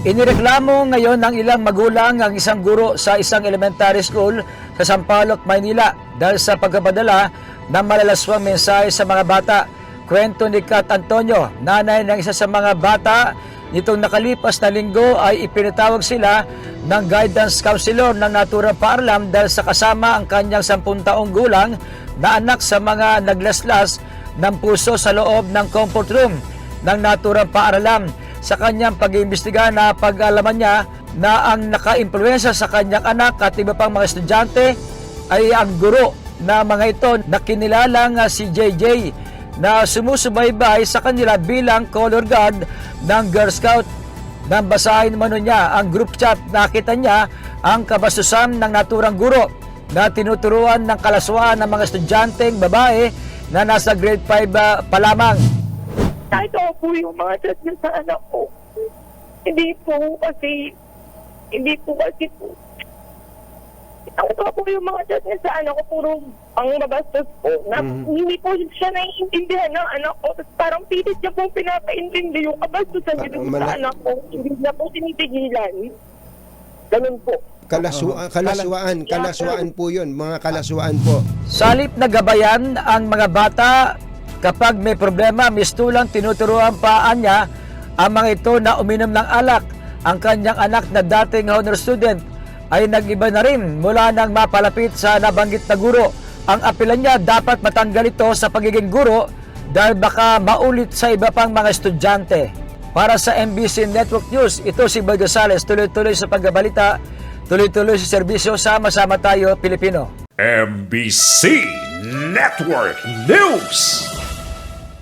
Inireklamo ngayon ng ilang magulang ang isang guro sa isang elementary school sa Sampaloc, Maynila dahil sa pagkapadala ng malalaswang mensahe sa mga bata. Kwento ni Kat Antonio, nanay ng isa sa mga bata, nitong nakalipas na linggo ay ipinatawag sila ng guidance counselor ng naturang paaralam dahil sa kasama ang kanyang 10 taong gulang na anak sa mga naglaslas ng puso sa loob ng comfort room ng naturang paaralam sa kanyang pag-iimbestiga na pag-alaman niya na ang naka-impluensya sa kanyang anak at iba pang mga estudyante ay ang guro na mga ito na kinilalang ah, si JJ na sumusubaybay sa kanila bilang color guard ng Girl Scout. Nang basahin naman niya ang group chat, nakita niya ang kabastusan ng naturang guro na tinuturuan ng kalaswaan ng mga estudyanteng babae na nasa grade 5 ah, pa lamang. Kahit ako po yung mga chat niya sa anak ko. Hindi po kasi, hindi po kasi po. Ako po yung mga chat niya sa anak ko, puro ang mabastos po. Na, Hindi po siya naiintindihan ng anak ko. Tapos parang pilit niya po pinapaintindi yung kabastusan niya Ah, dun mala- sa anak ko. Hindi niya po tinitigilan. Ganun po. Kalaswa, kalaswaan, kalaswaan po yun, mga kalaswaan po. Salip na gabayan ang mga bata kapag may problema, mistulang tinuturuan pa niya ang mga ito na uminom ng alak. Ang kanyang anak na dating honor student ay nag-iba na rin mula nang mapalapit sa nabanggit na guro. Ang apilan niya dapat matanggal ito sa pagiging guro dahil baka maulit sa iba pang mga estudyante. Para sa MBC Network News, ito si Boy Gonzales, tuloy-tuloy sa pagbabalita, tuloy-tuloy sa serbisyo, sama-sama tayo Pilipino. MBC Network News.